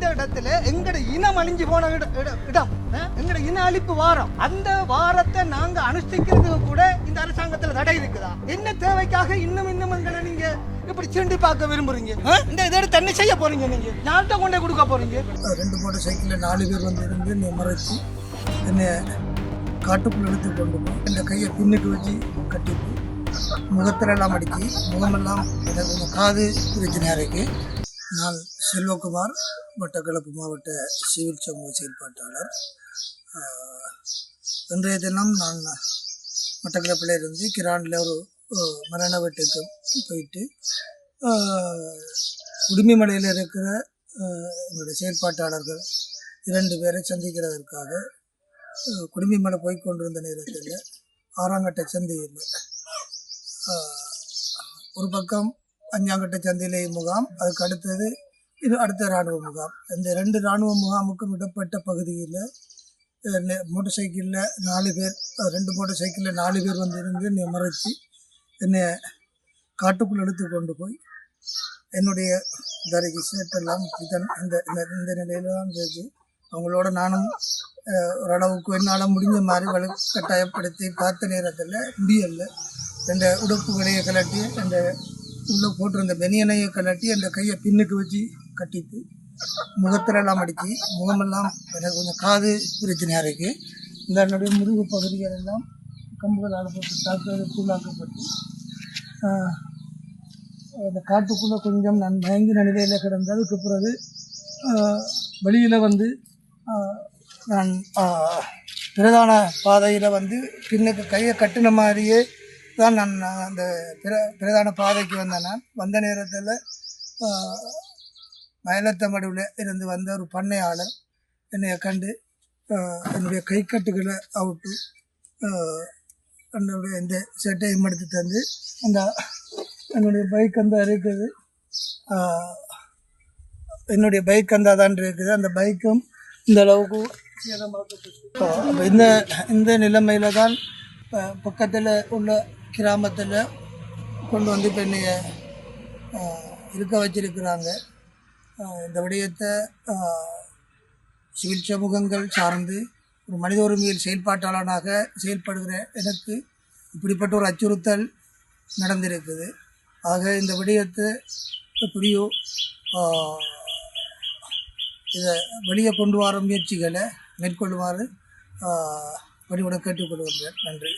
இந்த இடத்துல எங்கட இனம் அழிஞ்சு போன இடம் எங்கட இன அழிப்பு வாரம். அந்த வாரத்தை நாங்க அனுஷ்டிக்கிறதுக்கு கூட இந்த அரசாங்கத்துல தடை இருக்குதா? என்ன தேவைக்காக இன்னும் இன்னும் எங்களை நீங்க இப்படி சீண்டி பார்க்க விரும்புறீங்க? இந்த இதை தண்ணி செய்ய போறீங்க நீங்க. யார்கிட்ட கொண்டே கொடுக்க போறீங்க. ரெண்டு மூணு சைக்கிளில் நாலு பேர் வந்து இருந்து என்னை மறைச்சி என்னை காட்டுக்குள்ள எடுத்து கொண்டு போய் இந்த கையை பின்னுக்கு வச்சு கட்டிட்டு முகத்திலெல்லாம் அடித்து முகமெல்லாம் எனக்கு காது பிரச்சனையாக இருக்கு. நான் செல்வகுமார் மட்டக்களப்பு மாவட்ட சிவில் சமூக செயல்பாட்டாளர். இன்றைய தினம் நான் மட்டக்களப்பில் இருந்து கிராண்டில் ஒரு மரண வீட்டுக்கு போயிட்டு குடுமிமலையில் இருக்கிற என்னுடைய எங்களுடைய செயற்பாட்டாளர்கள் இரண்டு பேரை சந்திக்கிறதற்காக அஹ், குடுமிமலை போய் கொண்டிருந்த நேரத்தில் ஆறாங்கட்ட சந்தையில் ஒரு பக்கம் அஞ்சாங்கட்ட சந்தையிலே முகாம் அதுக்கு அடுத்தது இது அடுத்த இராணுவ முகாம். இந்த ரெண்டு இராணுவ முகாமுக்கும் இடப்பட்ட பகுதியில் மோட்டர் சைக்கிளில் நாலு பேர் ரெண்டு மோட்டர் சைக்கிளில் நாலு பேர் வந்து இருந்து என்னை மறைச்சி என்னை காட்டுக்குள் எடுத்து கொண்டு போய் என்னுடைய தரைக்கு சேட்டெல்லாம் இப்படித்தான் இந்த இந்த இந்த நிலையில தான் இருக்கு அவங்களோட நானும் ஓரளவுக்கு என்னால் முடிஞ்ச மாதிரி வலு கட்டாயப்படுத்தி பார்த்த நேரத்தில் முடியல. அந்த உடுப்புகளையை கலட்டி அந்த உள்ளே போட்டிருந்த பெனியனையை கலட்டி அந்த கையை பின்னுக்கு வச்சு கட்டிட்டு முகத்திலெல்லாம் அடித்து முகமெல்லாம் எனக்கு கொஞ்சம் காது பிரச்சனையாக இருக்குது இந்த என்னுடைய முதுகு பகுதிகள் எல்லாம் கம்புகளால் போட்டு தாக்குவது கூழாக்கப்பட்டு அந்த காட்டுக்குள்ளே கொஞ்சம் நான் மயங்கின நிலையில் கிடந்து அதுக்கு பிறகு வெளியில் வந்து நான் பிரதான பாதையில் வந்து பின்னுக்கு கையை கட்டின மாதிரியே தான் நான் நான் அந்த பிர பிரதான பாதைக்கு வந்தேன் நான். வந்த நேரத்தில் மயிலத்தமடுவில் இருந்து வந்த ஒரு பண்ணையாளர் என்னை கண்டு என்னுடைய கைக்கட்டுகளை அவுட்டு என்னுடைய இந்த சட்டையும் எடுத்து தந்து அந்த என்னுடைய பைக் அந்த இருக்குது. என்னுடைய பைக் அந்த தான் இருக்குது. அந்த பைக்கும் இந்த அளவுக்கு சேதமாக்கப்பட்டு இந்த இந்த நிலைமையில தான் பக்கத்தில் உள்ள கிராமத்தில் கொண்டு வந்து இப்போ என்னைய இருக்க வச்சிருக்கிறாங்க. இந்த விடயத்தை சிவில் சமூகங்கள் சார்ந்து ஒரு மனித உரிமையில் செயல்பாட்டாளனாக செயல்படுகிற எனக்கு இப்படிப்பட்ட ஒரு அச்சுறுத்தல் நடந்திருக்குது. ஆக இந்த விடயத்தை எப்படியோ இதை வெளியே கொண்டு வர முயற்சிகளை மேற்கொள்ளுமாறு ஆஹ், பணிவுடன் கேட்டுக்கொள்கிறேன் நன்றி.